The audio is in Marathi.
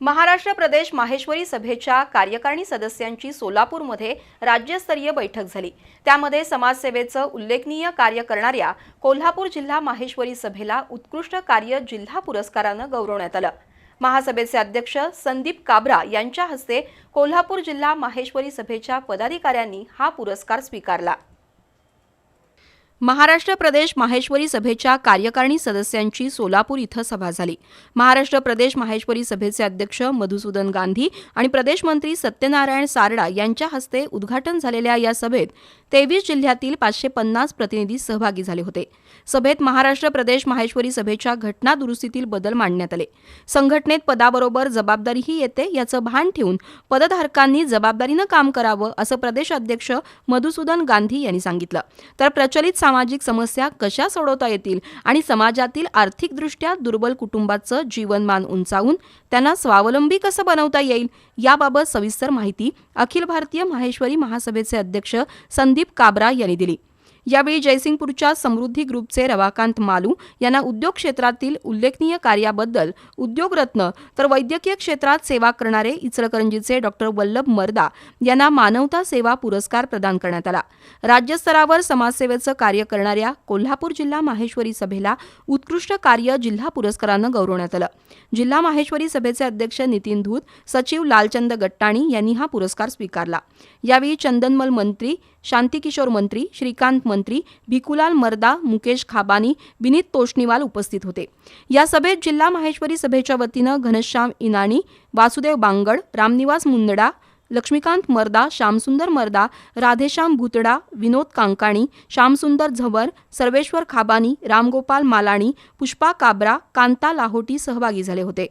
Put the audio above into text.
महाराष्ट्र प्रदेश माहेश्वरी सभेच्या कार्यकारिणी सदस्यांची सोलापूरमध्ये राज्यस्तरीय बैठक झाली. त्यामध्ये समाजसेवेचं उल्लेखनीय कार्य करणाऱ्या कोल्हापूर जिल्हा माहेश्वरी सभेला उत्कृष्ट कार्य जिल्हा पुरस्कारानं गौरवण्यात आलं. महासभेचे अध्यक्ष संदीप काब्रा यांच्या हस्ते कोल्हापूर जिल्हा माहेश्वरी सभेच्या पदाधिकाऱ्यांनी हा पुरस्कार स्वीकारला. महाराष्ट्र प्रदेश माहेश्वरी सभेच्या कार्यकारिणी सदस्यांची सोलापूर इथं सभा झाली. महाराष्ट्र प्रदेश माहेश्वरी सभेचे अध्यक्ष मधुसूदन गांधी आणि प्रदेश मंत्री सत्यनारायण सारडा यांच्या हस्ते उद्घाटन झालेल्या या सभेत तेवीस जिल्ह्यातील पाचशे पन्नास प्रतिनिधी सहभागी झाले होते. सभेत महाराष्ट्र प्रदेश माहेश्वरी सभेच्या घटना दुरुस्तीतील बदल मांडण्यात आले. संघटनेत पदाबरोबर जबाबदारीही येते याचं भान ठेवून पदधारकांनी जबाबदारीनं काम करावं असं प्रदेश अध्यक्ष मधुसूदन गांधी यांनी सांगितलं. तर प्रचलित सामाजिक समस्या कशा सोडवता येतील आणि समाजातील आर्थिकदृष्ट्या दुर्बल कुटुंबाचं जीवनमान उंचावून त्यांना स्वावलंबी कसं बनवता येईल याबाबत सविस्तर माहिती अखिल भारतीय माहेश्वरी महासभेचे अध्यक्ष संदीप काब्रा यांनी दिली. यावेळी जयसिंगपूरच्या समृद्धी ग्रुपचे रवाकांत मालू यांना उद्योग क्षेत्रातील उल्लेखनीय कार्याबद्दल उद्योगरत्न तर वैद्यकीय क्षेत्रात सेवा करणारे इचलकरंजीचे डॉक्टर वल्लभ मर्दा यांना मानवता सेवा पुरस्कार प्रदान करण्यात आला. राज्यस्तरावर समाजसेवेचं कार्य करणाऱ्या कोल्हापूर जिल्हा माहेश्वरी सभेला उत्कृष्ट कार्य जिल्हा पुरस्कारानं गौरवण्यात आलं. जिल्हा माहेश्वरी सभेचे अध्यक्ष नितीन धूत सचिव लालचंद गट्टाणी यांनी हा पुरस्कार स्वीकारला. यावेळी चंदनमल मंत्री शांतिकिशोर मंत्री श्रीकांत मंत्री भिकुलाल मर्दा मुकेश खाबानी विनीत तोष्णीवाल उपस्थित होते. या सभेत जिल्हा माहेश्वरी सभेच्या वतीनं घनश्याम इनाणी वासुदेव बांगड रामनिवास मुंदडा लक्ष्मीकांत मर्दा श्यामसुंदर मर्दा राधेश्याम भुतडा विनोद कांकाणी श्यामसुंदर झवर सर्वेश्वर खाबानी रामगोपाल मालाणी पुष्पा काबरा कांता लाहोटी सहभागी झाले होते.